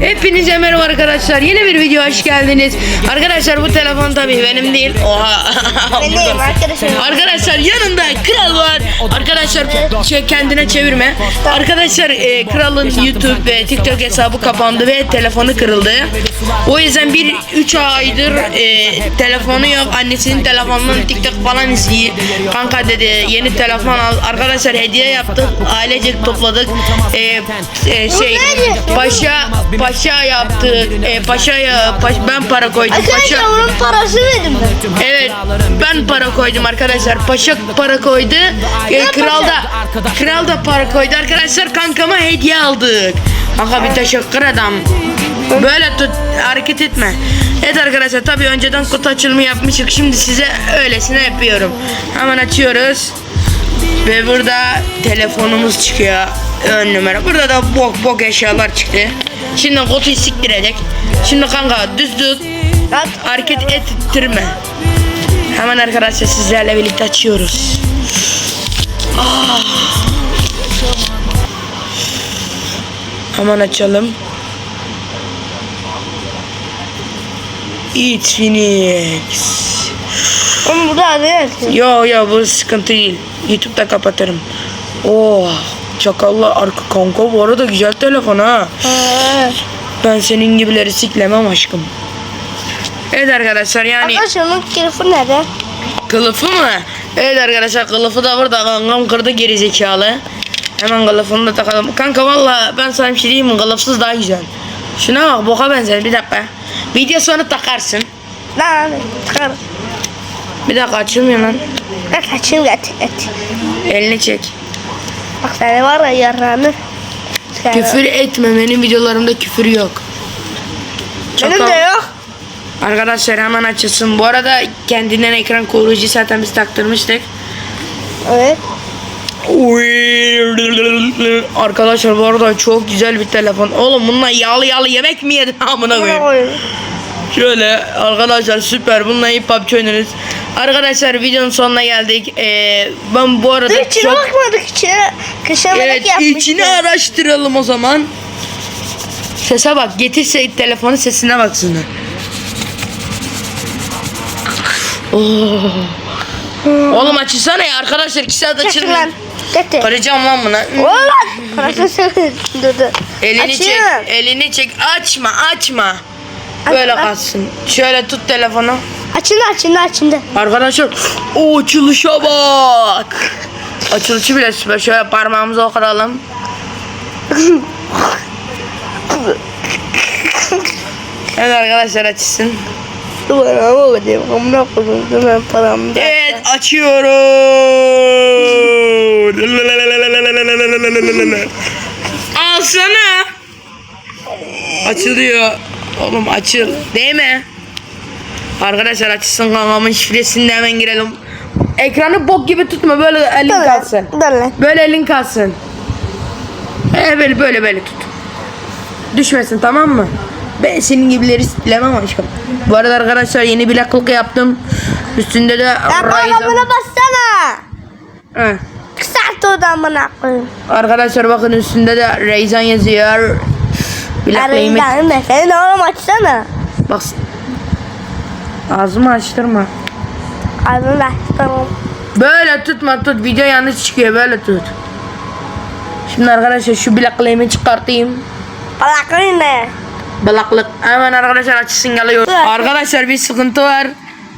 Hepinize merhaba arkadaşlar. Yeni bir video hoş geldiniz. Arkadaşlar bu telefon tabii benim değil. Oha. Benim arkadaşım. Arkadaşlar yanında kral var. Arkadaşlar şey, kendine çevirme. Arkadaşlar e, kralın YouTube ve TikTok hesabı kapandı ve telefonu kırıldı. O yüzden bir 3 aydır e, telefonu yok. Annesinin telefonundan TikTok falan izliyor. Kanka dedi yeni telefon al. Arkadaşlar hediye yaptık. Ailecek topladık. E, e, şey paşa paşa yaptı. E, paşaya paş, ben para koydum. Paşa Arkadaşlar onun parası verdim ben. Evet ben para koydum arkadaşlar. Paşa para koydu. E, kral da kral da para koydu arkadaşlar. Kankama hediye aldık. Kanka bir teşekkür adam. Böyle tut hareket etme. Evet arkadaşlar tabii önceden kutu açılımı yapmıştık. Şimdi size öylesine yapıyorum. Hemen açıyoruz. Ve burada telefonumuz çıkıyor. Ön numara. Burada da bok bok eşyalar çıktı. Şimdi kutuyu siktirecek. Şimdi kanka düz düz At. hareket ettirme. Hemen arkadaşlar sizlerle birlikte açıyoruz. Ah. Hemen açalım. It's Phoenix. Oğlum burada adı yazıyor. Yo yo bu sıkıntı değil. YouTube'da kapatırım. Oh çakallar arka kanka bu arada güzel telefon ha. Ha. Ben senin gibileri siklemem aşkım. Evet arkadaşlar yani Arkadaşlar onun telefonu nerede? kılıfı mı? Evet arkadaşlar kılıfı da burada kankam kırdı geri zekalı. Hemen kılıfını da takalım. Kanka valla ben sana bir şey diyeyim mi? Kılıfsız daha güzel. Şuna bak boka benzer bir dakika. Video sonu takarsın. Lan çıkar. Bir dakika açılmıyor lan. Bak açayım et et. Elini çek. Bak seni var ya yarranı. Çıkar. Küfür etme benim videolarımda küfür yok. Benim Çakal. de yok. Arkadaşlar hemen açılsın. Bu arada kendinden ekran koruyucu zaten biz taktırmıştık. Evet. Arkadaşlar bu arada çok güzel bir telefon. Oğlum bununla yağlı yağlı yemek mi yedin amına koyayım? Şöyle arkadaşlar süper bununla iyi PUBG oynarız. Arkadaşlar videonun sonuna geldik. Ee, ben bu arada İçine çok... bakmadık içine. Kışamak Evet yapmıştık. içini araştıralım o zaman. Sese bak getirse telefonu sesine baksınlar. Oo. Oğlum açılsana ya arkadaşlar iki saat açılmıyor. lan. Getir. Karacağım lan buna. Oğlum. Dur dur. Elini çek, Açıyorum. elini çek. Açma, açma. Böyle aç. kalsın. Şöyle tut telefonu. Açıldı açıldı açıldı. Arkadaşlar, o açılışa bak. Açılışı bile süper. Şöyle parmağımızı okudalım. Evet arkadaşlar açsın. Evet açıyoruz. Alsana. Açılıyor. Oğlum açıl. Değil mi? Arkadaşlar açılsın kankamın şifresini de hemen girelim. Ekranı bok gibi tutma böyle elin lan. kalsın. Lan. Böyle elin kalsın. Ee, böyle böyle böyle tut. Düşmesin tamam mı? Ben senin gibileri silemem aşkım. Bu arada arkadaşlar yeni bileklik yaptım. Üstünde de bana Ryzen- buna bassana. He. Kısalt oradan amına koyayım. Arkadaşlar bakın üstünde de Ryzen yazıyor. Bilekliğimi Arayın da sen oğlum açsana. bak. Ağzımı açtırma. Ağzını aç tamam. Böyle tutma tut. Video yanlış çıkıyor. Böyle tut. Şimdi arkadaşlar şu bilekliğimi çıkartayım. Balakın ne? Balaklık. Hemen arkadaşlar açsın geliyor. Arkadaşlar bir sıkıntı var.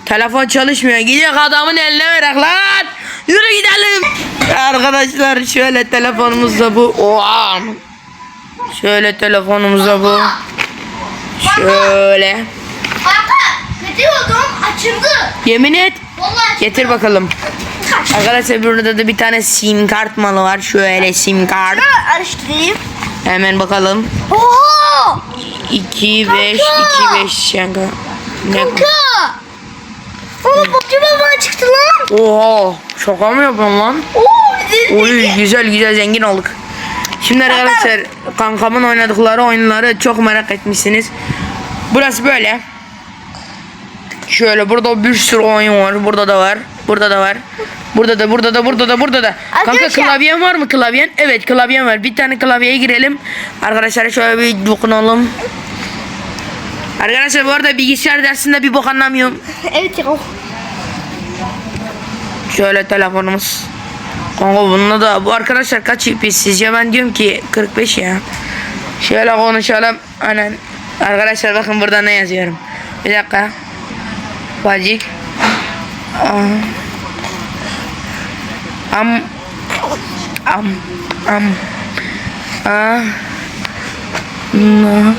Telefon çalışmıyor. Gidiyor adamın eline verak lan. Yürü gidelim. Arkadaşlar şöyle telefonumuzda bu. Oha. Şöyle telefonumuzda bu. Şöyle. Kanka ne diyordum? Açıldı. Yemin et. Vallahi Getir bakalım. Arkadaşlar burada da bir tane sim kart malı var. Şöyle sim kart. Şunu araştırayım. Hemen bakalım. Oha! 2 5 Kanka. 2 5 şanga. Ne? Kanka! Oğlum bakayım bana çıktı lan. Oha. Şaka mı yapıyorsun lan? Oo. Oy güzel güzel zengin olduk. Şimdi arkadaşlar kankamın oynadıkları oyunları çok merak etmişsiniz. Burası böyle. Şöyle burada bir sürü oyun var. Burada da var. Burada da var. Burada da burada da burada da burada da. Kanka Arkadaşlar. klavyen var mı klavyen? Evet klavyen var. Bir tane klavyeye girelim. Arkadaşlar şöyle bir dokunalım. Arkadaşlar bu arada bilgisayar dersinde bir bok anlamıyorum. Evet ya. Şöyle telefonumuz. Kanka bununla da bu arkadaşlar kaç IP sizce ben diyorum ki 45 ya. Şöyle konuşalım. Anan. Arkadaşlar bakın burada ne yazıyorum. Bir dakika. Bacık. Aa. Am. Am. Am. Aa. Na.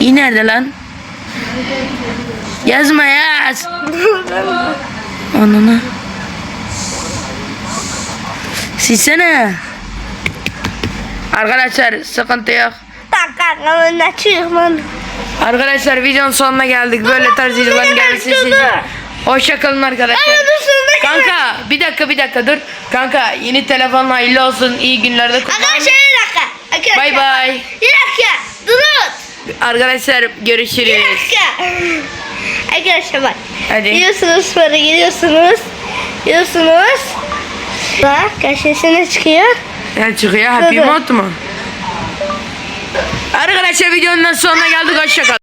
İyi nerede lan? Yazma yaz. Anana. Silsene. Arkadaşlar sıkıntı yok. Tak kankamın çıkman. Arkadaşlar videonun sonuna geldik. Böyle tarz videoların gelmesi için. Hoşça kalın arkadaşlar. Kanka bir dakika bir dakika dur. Kanka yeni telefonun hayırlı olsun. İyi günlerde kullan. Arkadaşlar bir dakika. Arkadaşlar. Bay bay. Bir dakika. Durun. Arkadaşlar Bir görüşürüz. dakika. Arkadaşlar bak. Hadi. Gidiyorsunuz böyle gidiyorsunuz. Gidiyorsunuz. Bak karşısına çıkıyor. Ne çıkıyor? Happy. Mode mu? Arkadaşlar videonun sonuna geldik. Hoşça kalın.